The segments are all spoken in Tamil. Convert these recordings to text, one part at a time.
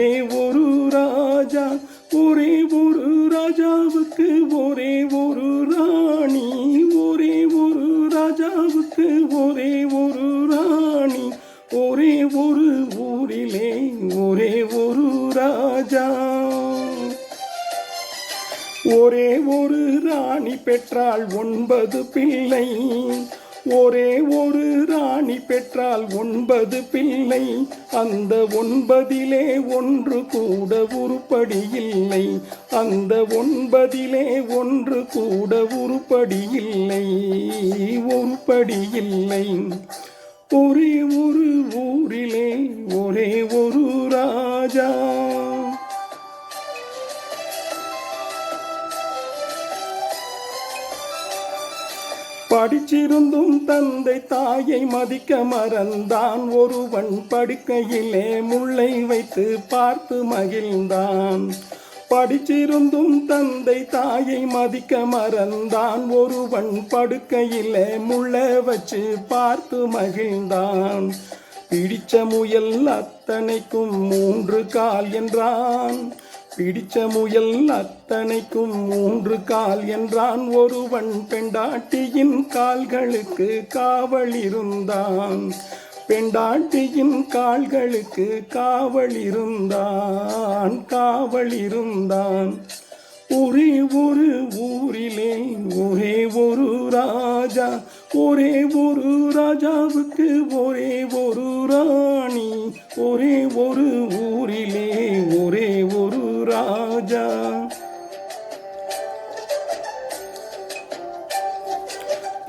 ஒரே ஒரு ஒரே ஒரு ராஜா ஒரே ஒரு ராஜாவுக்கு ஒரே ஒரு ராணி ஒரே ஒரு ராஜாவுக்கு ஒரே ஒரு ராணி ஒரே ஒரு ஊரிலே ஒரே ஒரு ராஜா. ஒரே ஒரு ராணி பெற்றால் ஒன்பது பிள்ளை ஒரே ஒரு ராணி பெற்றால் ஒன்பது பிள்ளை. அந்த ஒன்பதிலே ஒன்று கூட உருப்படி இல்லை அந்த ஒன்பதிலே ஒன்று கூட உருப்படி இல்லை உருப்படி இல்லை ஒரே ஒரு ஊரில் படிச்சிருந்தும் தந்தை தாயை மதிக்க மறந்தான். ஒருவன் படுக்கையிலே முள்ளை வைத்து பார்த்து மகிழ்ந்தான். படிச்சிருந்தும் தந்தை தாயை மதிக்க மறந்தான். ஒருவன் படுக்கையிலே முள்ளை வச்சு பார்த்து மகிழ்ந்தான். பிடிச்ச முயல் அத்தனைக்கும் மூன்று கால் என்றான். பிடிச்ச முயல் அத்தனைக்கும் மூன்று கால் என்றான் ஒருவன். பெண்டாட்டியின் கால்களுக்கு காவல் இருந்தான். பெண்டாட்டியின் கால்களுக்கு காவல் இருந்தான் காவல் இருந்தான். ஒரே ஒரு ஊரிலே ஒரே ஒரு ராஜா ஒரே ஒரு ராஜாவுக்கு ஒரே ஒரு ராணி ஒரே ஒரு ஊர்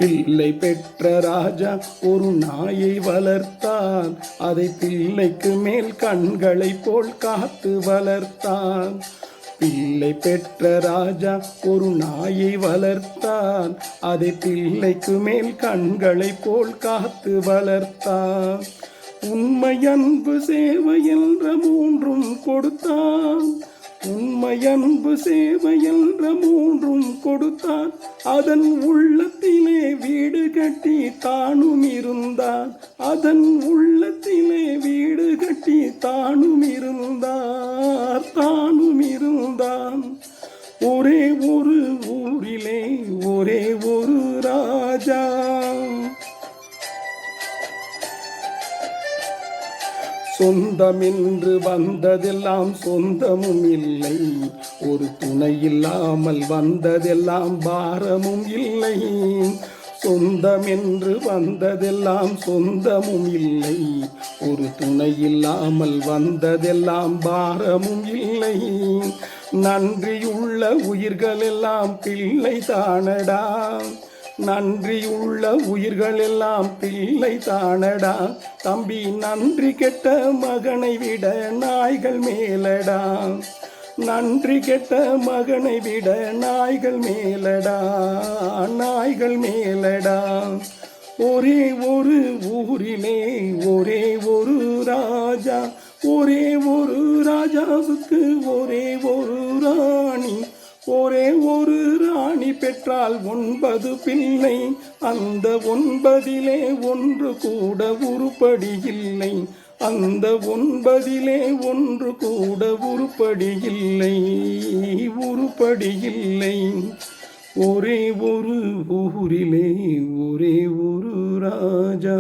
பிள்ளை பெற்ற ராஜா ஒரு நாயை வளர்த்தான். அதை பிள்ளைக்கு மேல் கண்களை போல் காத்து வளர்த்தான். பிள்ளை பெற்ற ராஜா ஒரு நாயை வளர்த்தான். அதை பிள்ளைக்கு மேல் கண்களை போல் காத்து வளர்த்தான். உண்மை அன்பு சேவை என்ற மூன்றும் கொடுத்தான். உண்மை அன்பு சேவை என்ற மூன்றும் கொடுத்தான். அதன் உள்ளத்திலே வீடு கட்டி தானும் இருந்தான். அதன் உள்ளத்திலே வீடு கட்டி தானும் இருந்தார் தானும் இருந்தான். ஒரே ஒரு ஊரிலே ஒரே ஒரு ராஜா. சொந்தமென்று வந்ததெல்லாம் சொந்தமும் இல்லை. ஒரு துணை இல்லாமல் வந்ததெல்லாம் பாரமும் இல்லை. சொந்தமென்று வந்ததெல்லாம் சொந்தமும் இல்லை. ஒரு துணை இல்லாமல் வந்ததெல்லாம் பாரமும் இல்லை. நன்றியுள்ள உயிர்களெல்லாம் பிள்ளை தானடா. நன்றியுள்ள உயிர்கள் எல்லாம் பிள்ளை தானடா. தம்பி நன்றி கெட்ட மகனை விட நாய்கள் மேலடா. நன்றி கெட்ட மகனை விட நாய்கள் மேலடா. நாய்கள் மேலடா. ஒரே ஒரு ஊரிலே ஒரே ஒரு ராஜா. ஒரே ஒரு ராஜாவுக்கு ஒரே ஒரு ராணி. ஒரே ஒரு ராணி பெற்றால் ஒன்பது பிள்ளை. அந்த ஒன்பதிலே ஒன்று கூட உருப்படி இல்லை அந்த ஒன்பதிலே ஒன்று கூட உருப்படி இல்லை உருப்படி இல்லை ஒரே ஒரு ஊரிலே ஒரே ஒரு ராஜா.